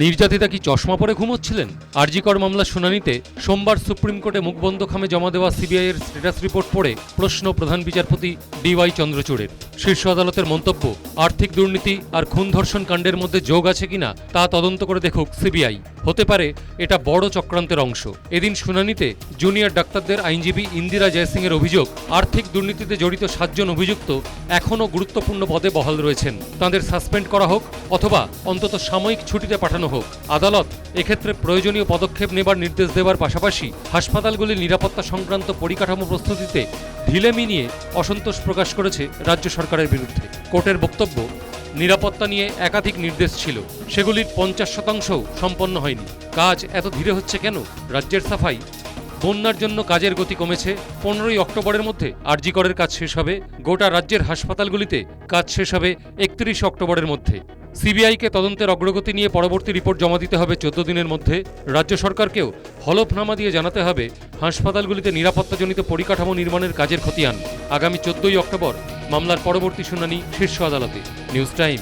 নির্যাতিতা কি চশমা পরে ঘুমোচ্ছিলেন? আরজিকর মামলার শুনানিতে সোমবার সুপ্রিম কোর্টে মুখবন্ধ খামে জমা দেওয়া সিবিআইয়ের স্ট্যাটাস রিপোর্ট পড়ে প্রশ্ন প্রধান বিচারপতি ডিওয়াই চন্দ্রচূড়ের। শীর্ষ আদালতের মন্তব্য, আর্থিক দুর্নীতি আর খুন ধর্ষণ কাণ্ডের মধ্যে যোগ আছে কিনা তা তদন্ত করে দেখুক সিবিআই। হতে পারে এটা বড় চক্রান্তের অংশ। এদিন শুনানিতে জুনিয়র ডাক্তারদের আইনজীবী ইন্দিরা জয়সিংয়ের অভিযোগ, আর্থিক দুর্নীতিতে জড়িত সাতজন অভিযুক্ত এখনও গুরুত্বপূর্ণ পদে বহাল রয়েছেন। তাদের সাসপেন্ড করা হোক অথবা অন্তত সাময়িক ছুটিতে পাঠানো হোক। আদালত এক্ষেত্রে প্রয়োজনীয় পদক্ষেপ নেবার নির্দেশ দেওয়ার পাশাপাশি হাসপাতালগুলির নিরাপত্তা সংক্রান্ত পরিকাঠামো প্রস্তুতিতে ঢিলেমি নিয়ে অসন্তোষ প্রকাশ করেছে রাজ্য সরকারের বিরুদ্ধে। কোর্টের বক্তব্য, নিরাপত্তা নিয়ে একাধিক নির্দেশ ছিল। সেগুলির পঞ্চাশ শতাংশও সম্পন্ন হয়নি। কাজ এত ধীরে হচ্ছে কেন? রাজ্যের সাফাই। বন্যার জন্য কাজের গতি কমেছে। পনেরোই অক্টোবরের মধ্যে আরজিকরের কাজ শেষ হবে। গোটা রাজ্যের হাসপাতালগুলিতে কাজ শেষ হবে একত্রিশ অক্টোবরের মধ্যে। সিবিআইকে তদন্তের অগ্রগতি নিয়ে পরবর্তী রিপোর্ট জমা দিতে হবে চোদ্দ দিনের মধ্যে। রাজ্য সরকারকেও হলফনামা দিয়ে জানাতে হবে হাসপাতালগুলিতে নিরাপত্তাজনিত পরিকাঠামো নির্মাণের কাজের খতিয়ান। আগামী চোদ্দই অক্টোবর মামলার পরবর্তী শুনানি শীর্ষ আদালতে। News time.